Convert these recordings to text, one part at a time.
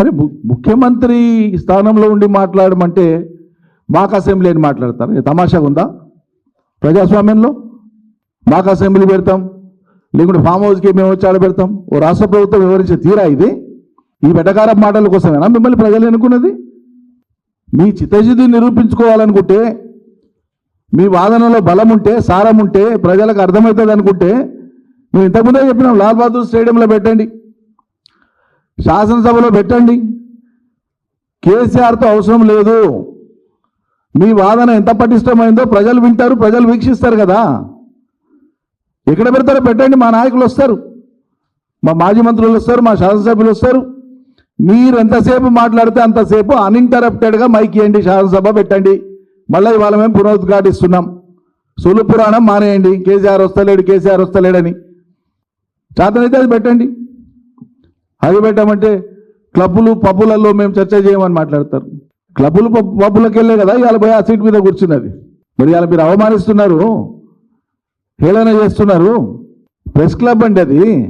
అరే ము- ముఖ్యమంత్రి స్థానంలో ఉండి మాట్లాడమంటే మాకు అసెంబ్లీ అని మాట్లాడతారు. తమాషా తమాషాగా ఉందా? ప్రజాస్వామ్యంలో మాకు అసెంబ్లీ పెడతాం లేకుంటే ఫామ్ హౌస్కి మేము వచ్చాడ పెడతాం. ఓ రాష్ట్ర ప్రభుత్వం వివరించే తీరా ఇది? ఈ వెటకార మాటల కోసమేనా మిమ్మల్ని ప్రజలు అనుకున్నది మీ చిత్తశుద్ధి నిరూపించుకోవాలనుకుంటే మీ వాదనలో బలం ఉంటే సారం ఉంటే ప్రజలకు అర్థమవుతుంది అనుకుంటే మేము ఇంతకుముందే చెప్పినాం లాల్ బహదూర్ స్టేడియంలో పెట్టండి. శాసనసభలో పెట్టండి. కేసీఆర్తో అవసరం లేదు. మీ వాదన ఎంత పటిష్టమైందో ప్రజలు వింటారు ప్రజలు వీక్షిస్తారు కదా. ఎక్కడ పెడతారో పెట్టండి మా నాయకులు వస్తారు. మా మాజీ మంత్రులు వస్తారు మా శాసనసభ్యులు వస్తారు. మీరు ఎంతసేపు మాట్లాడితే అంతసేపు అన్ఇంటరప్టెడ్గా మైక్ ఇవ్వండి శాసనసభ పెట్టండి. మళ్ళీ ఇవాళ మేము పునరుద్ఘాటిస్తున్నాం. సొలు పురాణం మానేయండి. కేసీఆర్ వస్తలేడు కేసీఆర్ వస్తలేడని. చేతనైతే అది పెట్టండి. అగిపెట్టమంటే క్లబ్బులు పబ్బులలో మేము చర్చ చేయమని మాట్లాడతారు. క్లబ్బులు పబ్- పబ్బులకు వెళ్ళే కదా ఇవాళ పోయి ఆ సీట్ మీద కూర్చున్నది. మరి ఇవాళ మీరు అవమానిస్తున్నారు. హేళన చేస్తున్నారు. ప్రెస్ క్లబ్ అండి అది.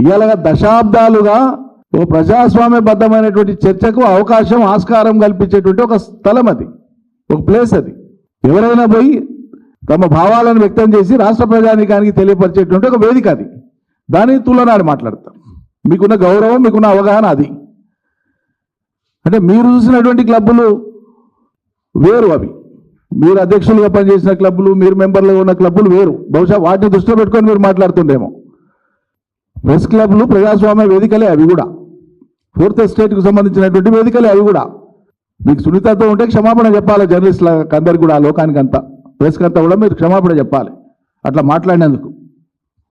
ఇవాళ దశాబ్దాలుగా ఒక ప్రజాస్వామ్యబద్ధమైనటువంటి చర్చకు అవకాశం ఆస్కారం కల్పించేటువంటి ఒక స్థలం అది. ఒక ప్లేస్ అది. ఎవరైనా పోయి తమ భావాలను వ్యక్తం చేసి రాష్ట్ర ప్రజానికానికి తెలియపరిచేటువంటి ఒక వేదిక అది. దాని తులనాడు మాట్లాడతారు మీకున్న గౌరవం మీకున్న అవగాహన అది. అంటే మీరు చూసినటువంటి క్లబ్బులు వేరు అవి. మీరు అధ్యక్షులుగా పనిచేసిన క్లబ్బులు మీరు మెంబర్లుగా ఉన్న క్లబ్బులు వేరు. బహుశా వాటిని దృష్టిలో పెట్టుకొని మీరు మాట్లాడుతుండేమో. ప్రెస్ క్లబ్లు ప్రజాస్వామ్య వేదికలే అవి కూడా. ఫోర్త్ ఎస్టేట్కు సంబంధించినటువంటి వేదికలే అవి కూడా. మీకు సునీతతో ఉంటే క్షమాపణ చెప్పాలి జర్నలిస్టులకు అందరికి కూడా ఆ లోకానికి అంతా ప్రెస్కి అంతా కూడా మీరు క్షమాపణ చెప్పాలి. అట్లా మాట్లాడినందుకు.